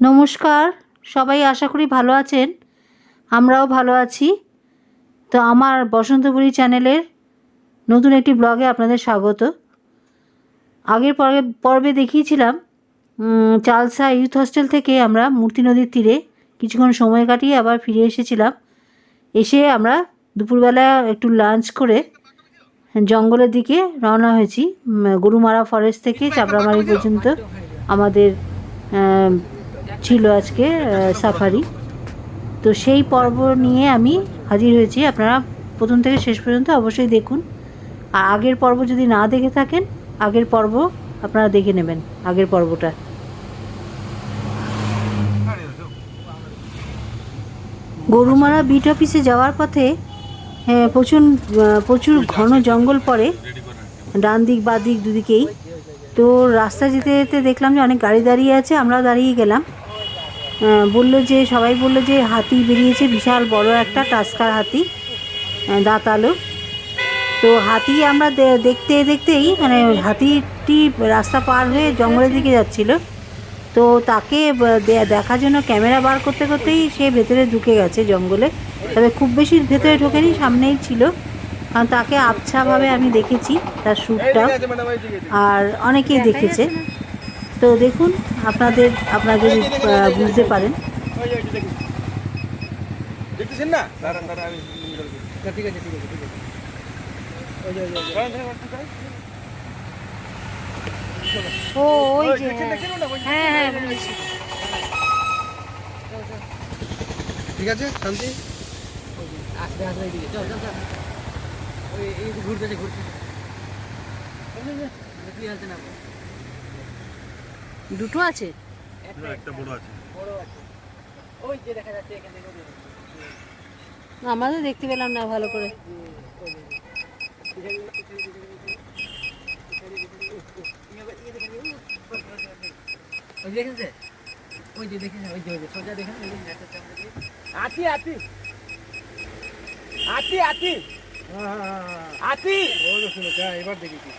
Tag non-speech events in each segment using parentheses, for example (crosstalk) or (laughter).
নমস্কার, সবাই আশা করি ভালো আছেন? আমরাও ভালো আছি। তো আমার বসন্তপুরী চ্যানেলের নতুন একটি ব্লগে আপনাদের স্বাগত। আগের পর্বে পর্বে দেখিয়েছিলাম চালসা ইউথ হস্টেল থেকে আমরা মূর্তি নদীর তীরে কিছুক্ষণ সময় কাটিয়ে আবার ফিরে এসেছিলাম। এসে আমরা দুপুরবেলা একটু লাঞ্চ করে জঙ্গলের দিকে রওনা হয়েছি গরুমারা ফরেস্ট থেকে চাপড়ামারি পর্যন্ত আমাদের ছিল আজকে সাফারি। তো সেই পর্ব নিয়ে আমি হাজির হয়েছি। আপনারা প্রথম থেকে শেষ পর্যন্ত অবশ্যই দেখুন। আর আগের পর্ব যদি না দেখে থাকেন আগের পর্ব আপনারা দেখে নেবেন আগের পর্বটা। গরুমারা বিট অফিসে যাওয়ার পথে হ্যাঁ, প্রচুর প্রচুর ঘন জঙ্গল পড়ে ডান দিক বা দিক দুদিকেই। তো রাস্তা যেতে যেতে দেখলাম যে অনেক গাড়ি দাঁড়িয়ে আছে আমরাও দাঁড়িয়ে গেলাম। বলল যে, সবাই বলল যে, হাতি বেরিয়েছে, বিশাল বড় একটা টাস্কার হাতি দাঁতালো। তো হাতি আমরা দেখতে দেখতেই মানে হাতিটি রাস্তা পার হয়ে জঙ্গলের দিকে যাচ্ছিল। তো তাকে দেখার জন্য ক্যামেরা বার করতে করতেই সে ভেতরে ঢুকে গেছে জঙ্গলে। তবে খুব বেশি ভেতরে ঢোকেনি, সামনেই ছিল। কারণ তাকে আবছাভাবে আমি দেখেছি, তার শ্যুটটা আর অনেকেই দেখেছে। তো দেখুন আপনাদের আপনারা যদি বুঝতে পারেন দেখতেছেন না ঠিক আছে ঠিক আছে ঠিক আছে। ও ওই যে হ্যাঁ হ্যাঁ ঠিক আছে শান্তি আসবে আসবে এইদিকে চল চল চল ওই এই দেখলি হালতে না দুটো আছে? একটা বড় আছে। বড় আছে। ওই যে দেখা যাচ্ছে এখান আমাদের দেখতে পেলাম না ভালো করে। ওই যে দেখেছে ওই যে দেখেছে ওই যে ওই যে সোজা দেখেন। আতি আতি। আতি আতি। হ্যাঁ হ্যাঁ আতি। হ্যাঁ এবার দেখেছি।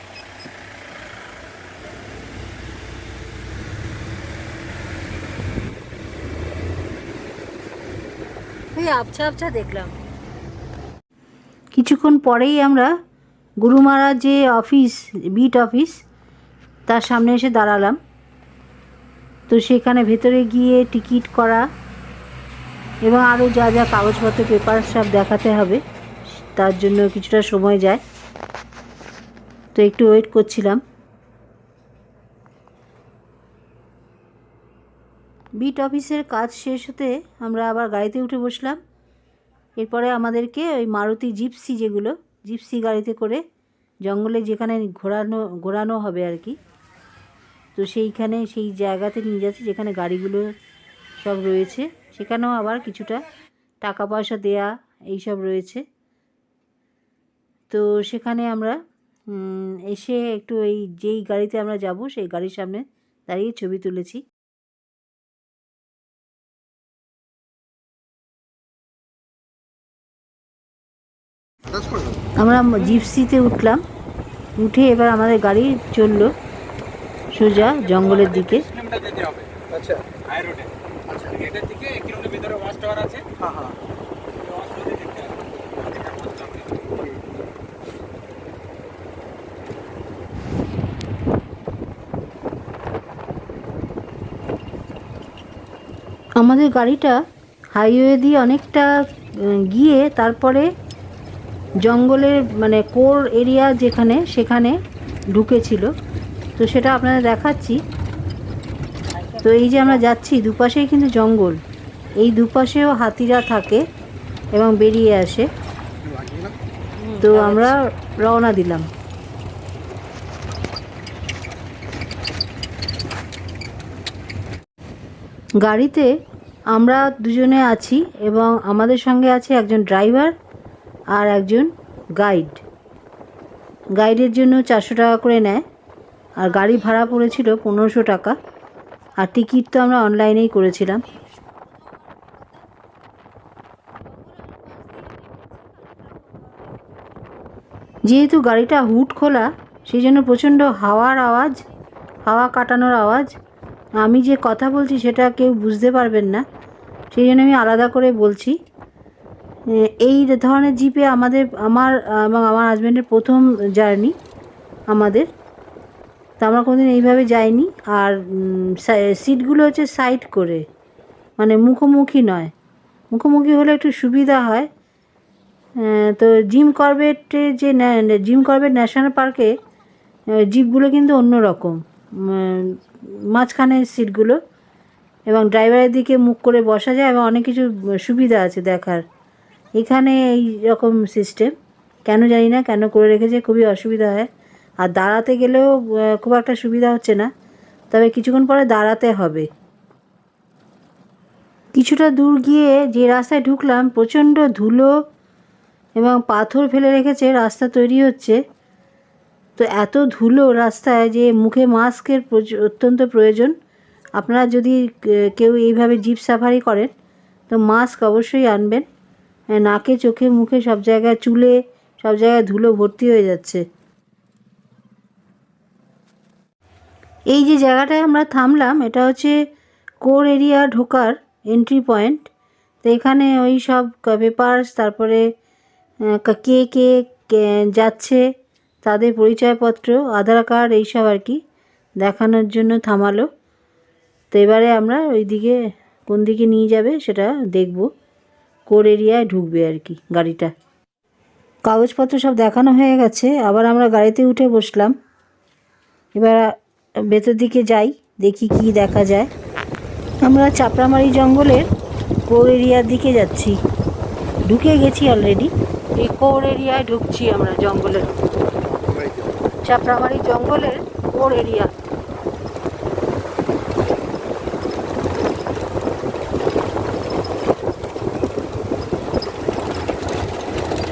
আবছা আবছা দেখলাম। কিছুক্ষণ পরেই আমরা গুরুমারা যে অফিস, বিট অফিস, তার সামনে এসে দাঁড়ালাম। তো সেখানে ভেতরে গিয়ে টিকিট করা এবং আরও যা যা কাগজপত্র পেপার সব দেখাতে হবে, তার জন্য কিছুটা সময় যায়। তো একটু ওয়েট করছিলাম। বিট অফিসের কাজ শেষ হতে আমরা আবার গাড়িতে উঠে বসলাম। এরপরে আমাদেরকে ওই মারুতি জিপসি যেগুলো, জিপসি গাড়িতে করে জঙ্গলে যেখানে ঘোরানো ঘোরানো হবে আর কি, তো সেইখানে, সেই জায়গাতে নিয়ে যাচ্ছে যেখানে গাড়িগুলো সব রয়েছে। সেখানেও আবার কিছুটা টাকা পয়সা দেয়া এইসব রয়েছে। তো সেখানে আমরা এসে একটু এই যেই গাড়িতে আমরা যাব, সেই গাড়ির সামনে দাঁড়িয়ে ছবি তুলেছি। আমরা জিপসিতে উঠলাম। উঠে এবার আমাদের গাড়ি চলল সোজা জঙ্গলের দিকে। কিলোমিটার যেতে হবে আচ্ছা আচ্ছা হ্যাঁ হ্যাঁ। হবে। আমাদের গাড়িটা হাইওয়ে দিয়ে অনেকটা গিয়ে তারপরে জঙ্গলের মানে কোর এরিয়া যেখানে, সেখানে ঢুকেছিল। তো সেটা আপনাদের দেখাচ্ছি। তো এই যে আমরা যাচ্ছি, দুপাশেই কিন্তু জঙ্গল। এই দুপাশেও হাতিরা থাকে এবং বেরিয়ে আসে। তো আমরা রওনা দিলাম। গাড়িতে আমরা দুজনে আছি এবং আমাদের সঙ্গে আছে একজন ড্রাইভার। আর একজন গাইড। গাইডের জন্য চারশো টাকা করে নেয়। আর গাড়ি ভাড়া পড়েছিল পনেরোশো টাকা। আর টিকিট তো আমরা অনলাইনেই করেছিলাম। যেহেতু গাড়িটা হুট খোলা সেই জন্য প্রচণ্ড হাওয়ার আওয়াজ, হাওয়া কাটানোর আওয়াজ, আমি যে কথা বলছি সেটা কেউ বুঝতে পারবেন না। সেই জন্য আমি আলাদা করে বলছি। এই ধরনের জিপে আমাদের, আমার, এবং আমার হাজব্যান্ডের প্রথম জার্নি আমাদের। তো আমরা কোনোদিন এইভাবে যাইনি। আর সিটগুলো হচ্ছে সাইড করে। মানে মুখোমুখি নয়। মুখোমুখি হলে একটু সুবিধা হয়। তো জিম করবেটে যে জিম করবেট ন্যাশনাল পার্কে জিপগুলো কিন্তু অন্য রকম মাঝখানে সিটগুলো এবং ড্রাইভারের দিকে মুখ করে বসা যায় এবং অনেক কিছু সুবিধা আছে দেখার। এখানে এই রকম সিস্টেম কেন জানি না, কেন করে রেখেছে, খুবই অসুবিধা হয়। আর দাঁড়াতে গেলেও খুব একটা সুবিধা হচ্ছে না। তবে কিছুক্ষণ পরে দাঁড়াতে হবে। কিছুটা দূর গিয়ে যে রাস্তায় ঢুকলাম, প্রচণ্ড ধুলো এবং পাথর ফেলে রেখেছে, রাস্তা তৈরি হচ্ছে। তো এত ধুলো রাস্তায় যে মুখে মাস্কের অত্যন্ত প্রয়োজন। আপনারা যদি কেউ এইভাবে জিপ সাফারি করেন, তো মাস্ক অবশ্যই আনবেন। নাকে, চোখে, মুখে সব জায়গায় চুলে, সব জায়গায় ধুলো ভর্তি হয়ে যাচ্ছে। এই যে জায়গাটায় আমরা থামলাম, এটা হচ্ছে কোর এরিয়া ঢোকার এন্ট্রি পয়েন্ট তো এখানে ওই সব পেপার্স তারপরে কে কে, কে- যাচ্ছে, তাদের পরিচয়পত্র, আধার কার্ড, এইসব আর কি দেখানোর জন্য থামালো। তো এবারে আমরা ওই দিকে কোন দিকে নিয়ে যাবে সেটা দেখব। কোর এরিয়ায় ঢুকবে আর কি গাড়িটা। কাগজপত্র সব দেখানো হয়ে গেছে, আবার আমরা গাড়িতে উঠে বসলাম। এবার ভেতর দিকে যাই, দেখি কি দেখা যায়। আমরা চাপড়ামারি জঙ্গলের কোর এরিয়ার দিকে যাচ্ছি। ঢুকে গেছি অলরেডি এই কোর এরিয়ায় ঢুকছি আমরা জঙ্গলের। চাপড়ামারি জঙ্গলের কোর এরিয়া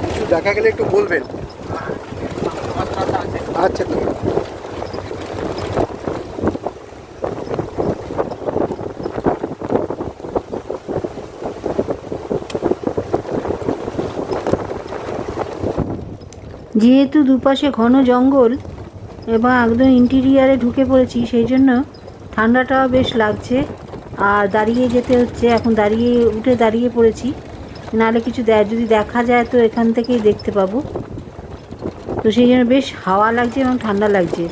কিছু দেখা গেলে একটু বলবেন। আচ্ছা ঠিক যেহেতু দুপাশে ঘন জঙ্গল এবং একদম ইন্টিরিয়ারে ঢুকে পড়েছি, সেই জন্য ঠান্ডাটাও বেশ লাগছে। আর দাঁড়িয়ে যেতে হচ্ছে, এখন দাঁড়িয়ে, উঠে দাঁড়িয়ে পড়েছি। নাহলে কিছু যদি দেখা যায় তো এখান থেকেই দেখতে পাবো। তো সেই জন্য বেশ হাওয়া লাগছে এবং ঠান্ডা লাগছে।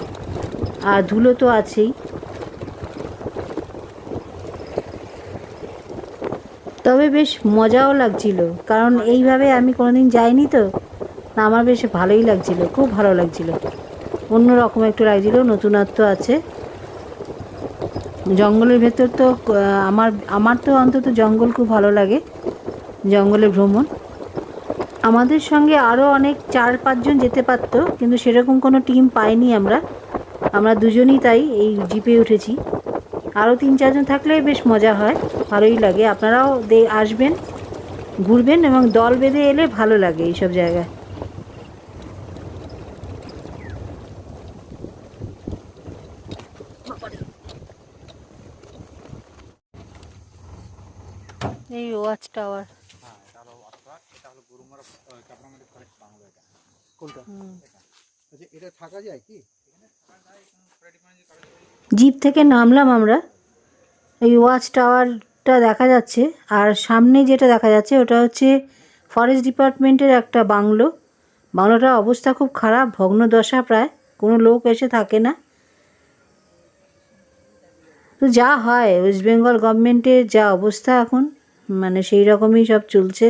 আর ধুলো তো আছেই। তবে বেশ মজাও লাগছিল, কারণ এইভাবে আমি কোনোদিন যাইনি তো আমার বেশ ভালোই লাগছিল, খুব ভালো লাগছিল। অন্য রকম একটু লাগছিল, নতুনত্ব আছে। জঙ্গলের ভেতর তো আমার আমার তো অন্তত জঙ্গল খুব ভালো লাগে। জঙ্গলে ভ্রমণ। আমাদের সঙ্গে আরও অনেক চার পাঁচজন যেতে পারতো, কিন্তু সেরকম কোনো টিম পাইনি আমরা। আমরা দুজনই তাই এই জিপে উঠেছি। আরও তিন চারজন থাকলে বেশ মজা হয়, ভালোই লাগে। আপনারাও দে আসবেন, ঘুরবেন এবং দল বেঁধে এলে ভালো লাগে এইসব জায়গায়। এই ওয়াচ টাওয়ার হ্যাঁ এটা হলো অথবা এটা হলো গরুমারা চাপড়ামারি ফরেস্ট বাংলো এটা কোনটা? আচ্ছা এটা থাকা যায় কি? জিপ থেকে নামলাম আমরা। এই ওয়াচ টাওয়ারটা দেখা যাচ্ছে আর সামনে যেটা দেখা যাচ্ছে ওটা হচ্ছে ফরেস্ট ডিপার্টমেন্টের একটা বাংলো। বাংলোটার অবস্থা খুব খারাপ ভগ্নদশা প্রায় কোনো লোক এসে থাকে না। তো যা হয় ওয়েস্ট বেঙ্গল গভর্নমেন্টের যা অবস্থা এখন মানে সেই রকমই সব চলছে।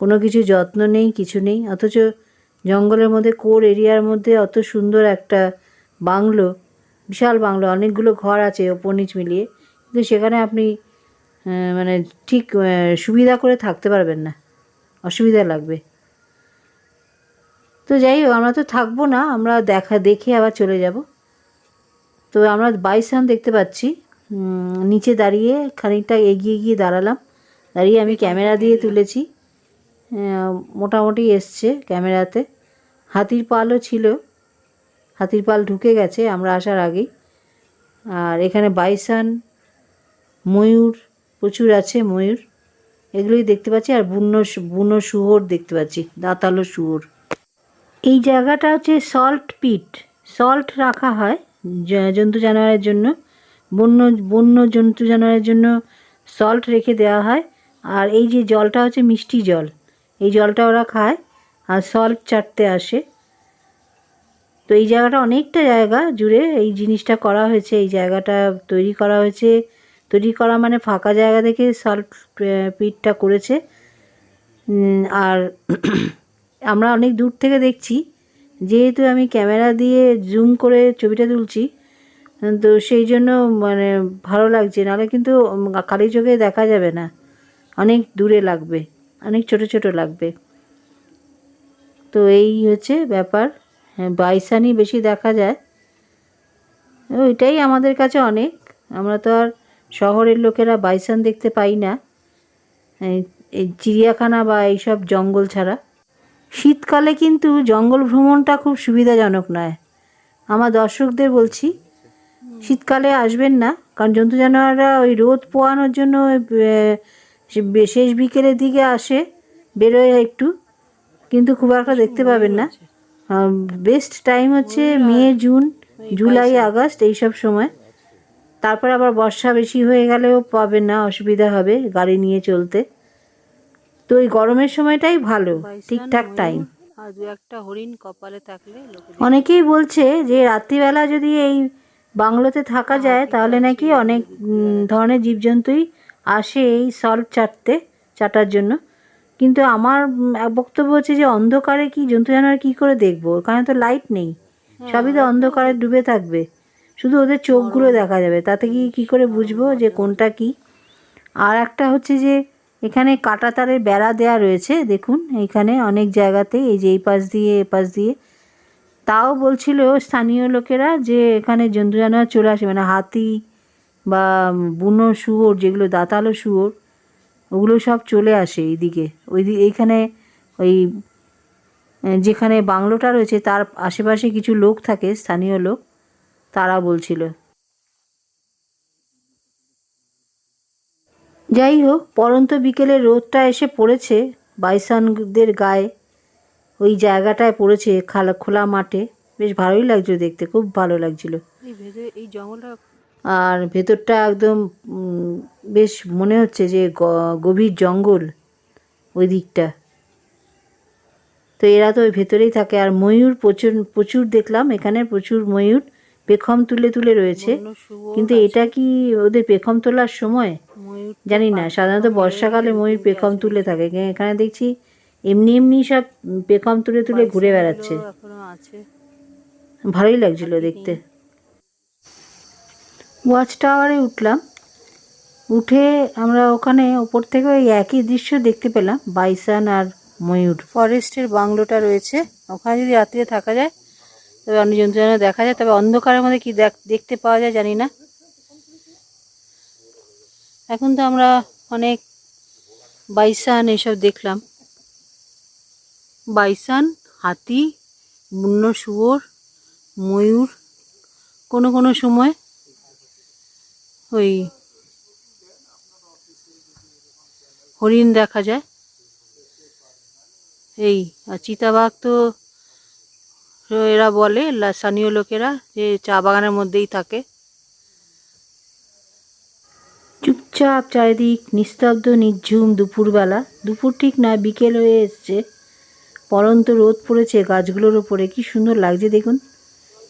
কোনো কিছু যত্ন নেই কিছু নেই অথচ জঙ্গলের মধ্যে কোর এরিয়ার মধ্যে অত সুন্দর একটা বাংলো বিশাল বাংলো অনেকগুলো ঘর আছে ওপর নিচ মিলিয়ে। কিন্তু সেখানে আপনি মানে ঠিক সুবিধা করে থাকতে পারবেন না। অসুবিধা লাগবে। তো যাই হোক আমরা তো থাকব না আমরা দেখা দেখে আবার চলে যাব। তো আমরা বাইসান দেখতে পাচ্ছি। নিচে দাঁড়িয়ে খানিকটা এগিয়ে গিয়ে দাঁড়ালাম। দাঁড়িয়ে আমি ক্যামেরা দিয়ে তুলেছি। মোটামুটি এসছে ক্যামেরাতে। হাতির পালও ছিল। হাতির পাল ঢুকে গেছে আমরা আসার আগেই। আর এখানে বাইসান, ময়ূর, প্রচুর আছে ময়ূর। এগুলোই দেখতে পাচ্ছি। আর বুনো বুনো শুয়োর দেখতে পাচ্ছি, দাঁতালো শুয়োর। এই জায়গাটা হচ্ছে সল্ট পিট সল্ট রাখা হয় জন্তু জানোয়ারের জন্য। বন্য বন্য জন্তু জানোয়ারের জন্য সল্ট রেখে দেওয়া হয়। আর এই যে জলটা হচ্ছে মিষ্টি জল। এই জলটা ওরা খায়। আর সল্ট চাটতে আসে। তো এই জায়গাটা অনেকটা জায়গা জুড়ে এই জিনিসটা করা হয়েছে, এই জায়গাটা তৈরি করা হয়েছে। তৈরি করা মানে ফাঁকা জায়গা থেকে সল্ট পিটটা করেছে। আর (clears throat) আমরা অনেক দূর থেকে দেখছি। যেহেতু আমি ক্যামেরা দিয়ে জুম করে ছবিটা তুলছি, তো সেই জন্য মানে ভালো লাগছে। নাহলে কিন্তু খালি চোখে দেখা যাবে না। অনেক দূরে লাগবে, অনেক ছোট ছোট লাগবে। তো এই হচ্ছে ব্যাপার। হ্যাঁ বাইসানই বেশি দেখা যায়। ওইটাই আমাদের কাছে অনেক। আমরা তো আর শহরের লোকেরা বাইসান দেখতে পাই না। এই চিড়িয়াখানা বা এইসব জঙ্গল ছাড়া। শীতকালে কিন্তু জঙ্গল ভ্রমণটা খুব সুবিধাজনক নয়। আমার দর্শকদের বলছি, শীতকালে আসবেন না, কারণ জন্তু জানোয়াররা ওই রোদ পোয়ানোর জন্য শেষ বিকেলের দিকে আসে, বেরোয় একটু। কিন্তু খুব একটা দেখতে পাবেন না। বেস্ট টাইম হচ্ছে মে জুন জুলাই আগস্ট এইসব সময়। তারপর আবার বর্ষা বেশি হয়ে গেলেও পাবেন না অসুবিধা হবে গাড়ি নিয়ে চলতে। তো এই গরমের সময়টাই ভালো ঠিকঠাক টাইম অনেকেই বলছে যে রাত্রিবেলা যদি এই বাংলোতে থাকা যায় তাহলে নাকি অনেক ধরনের জীবজন্তুই আসে এই সল্ট চাটতে চাটার জন্য। কিন্তু আমার বক্তব্য হচ্ছে যে অন্ধকারে কি জন্তু জানোয়ার কী করে দেখব? ওখানে তো লাইট নেই। সবই তো অন্ধকারে ডুবে থাকবে। শুধু ওদের চোখগুলো দেখা যাবে। তাতে কি কী করে বুঝব যে কোনটা কি? আর একটা হচ্ছে যে এখানে কাঁটা তারের বেড়া দেওয়া রয়েছে দেখুন। এইখানে অনেক জায়গাতে এই যে এই পাশ দিয়ে এ পাশ দিয়ে। তাও বলছিল স্থানীয় লোকেরা যে এখানে জন্তু জানোয়ার চলে আসে মানে হাতি বা বুনো শুয়োর যেগুলো দাঁতালো শুয়োর ওগুলো সব চলে আসে এইদিকে। ওই এইখানে ওই যেখানে বাংলোটা রয়েছে, তার আশেপাশে কিছু লোক থাকে, স্থানীয় লোক, তারা বলছিল। যাই হোক, পরন্ত বিকেলে রোদটা এসে পড়েছে, বাইসানদের গায়ে। ওই জায়গাটায় পড়েছে খালা, খোলা মাঠে। বেশ ভালোই লাগছিল দেখতে, খুব ভালো লাগছিল। এই জঙ্গলটা আর ভেতরটা একদম বেশ মনে হচ্ছে যে গভীর জঙ্গল ওই দিকটা তো এরা তো ওই ভেতরেই থাকে। আর ময়ূর প্রচুর প্রচুর দেখলাম। এখানে প্রচুর ময়ূর পেখম তুলে তুলে রয়েছে। কিন্তু এটা কি ওদের পেখম তোলার সময়? জানি না। সাধারণত বর্ষাকালে ময়ূর পেখম তুলে থাকে। এখানে দেখছি এমনি এমনি সব পেখম তুলে তুলে ঘুরে বেড়াচ্ছে। ভালোই লাগছিল দেখতে। ওয়াচ টাওয়ারে উঠলাম। উঠে আমরা ওখানে ওপর থেকে ওই একই দৃশ্য দেখতে পেলাম, বাইসান আর ময়ূর। ফরেস্টের বাংলোটা রয়েছে। ওখানে যদি রাত্রে থাকা যায়, তবে অন্য জন্তু দেখা যায়, তবে অন্ধকারের মধ্যে কি দেখ- দেখতে পাওয়া যায় জানি না। এখন তো আমরা অনেক বাইসান এসব দেখলাম। বাইসান, হাতি বন্য শুয়োর ময়ূর, কোনো কোনো সময় ওই হরিণ দেখা যায়। এই, আর চিতাবাঘ তো এরা বলে স্থানীয় লোকেরা, যে চা বাগানের মধ্যেই থাকে। চুপচাপ চারিদিক নিস্তব্ধ নিঝুম দুপুরবেলা। দুপুর ঠিক না বিকেল হয়ে এসছে। পরন্ত রোদ পড়েছে গাছগুলোর ওপরে। কি সুন্দর লাগছে দেখুন।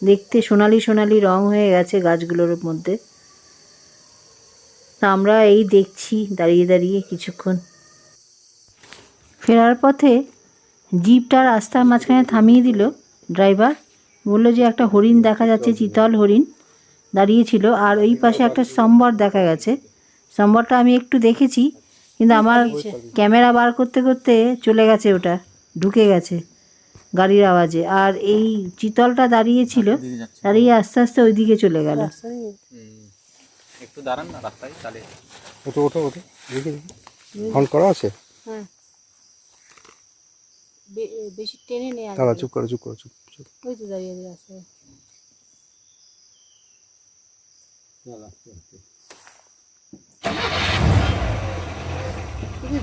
দেখতে সোনালি সোনালি রং হয়ে গেছে গাছগুলোর মধ্যে। তা আমরা এই দেখছি, দাঁড়িয়ে দাঁড়িয়ে কিছুক্ষণ। ফেরার পথে জিপটা রাস্তার মাঝখানে থামিয়ে দিল ড্রাইভার। বলল যে একটা হরিণ দেখা যাচ্ছে, চিতল হরিণ দাঁড়িয়েছিল আর ওই পাশে একটা সম্বর দেখা গেছে। সম্বরটা আমি একটু দেখেছি, কিন্তু আমার ক্যামেরা বার করতে করতে চলে গেছে ওটা, ঢুকে গেছে গাড়ির আওয়াজে। আর এই চিতলটা দাঁড়িয়েছিল দাঁড়িয়ে আস্তে আস্তে ওইদিকে চলে গেল। একটু দাঁড়ান না রাস্তায় তাহলে ওটো ওটো ওটো দেখি দেখি। ফোন করা আছে? হ্যাঁ। বেশি টেনে নেই দাঁড়া চুপ করো চুপ করো চুপ চুপ। ওই তো দাঁড়িয়ে আছে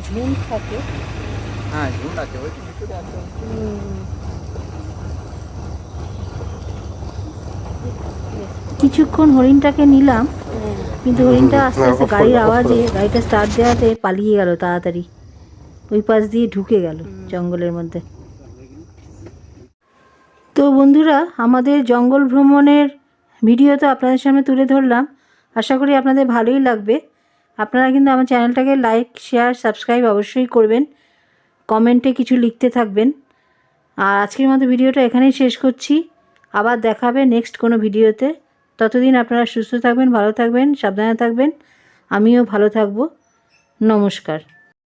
ঝুম থাকে। হ্যাঁ ঝুম আছে ওই তো ভিতরে আছে। হুম। কিছুক্ষণ হরিণটাকে নিলাম হ্যাঁ। কিন্তু হরিণটা আস্তে আস্তে গাড়ির আওয়াজে গাড়িটা স্টার্ট দেওয়াতে পালিয়ে গেল তাড়াতাড়ি। ওই পাশ দিয়ে ঢুকে গেল জঙ্গলের মধ্যে। তো বন্ধুরা আমাদের জঙ্গল ভ্রমণের ভিডিও তো আপনাদের সামনে তুলে ধরলাম। আশা করি আপনাদের ভালোই লাগবে। আপনারা কিন্তু আমার চ্যানেলটাকে লাইক শেয়ার সাবস্ক্রাইব অবশ্যই করবেন। কমেন্টে কিছু লিখতে থাকবেন। আর আজকের মতো ভিডিওটা এখানেই শেষ করছি। আবার দেখাবে নেক্সট কোনো ভিডিওতে। ততদিন আপনারা সুস্থ থাকবেন, ভালো থাকবেন, সাবধানে থাকবেন। আমিও ভালো থাকব। নমস্কার।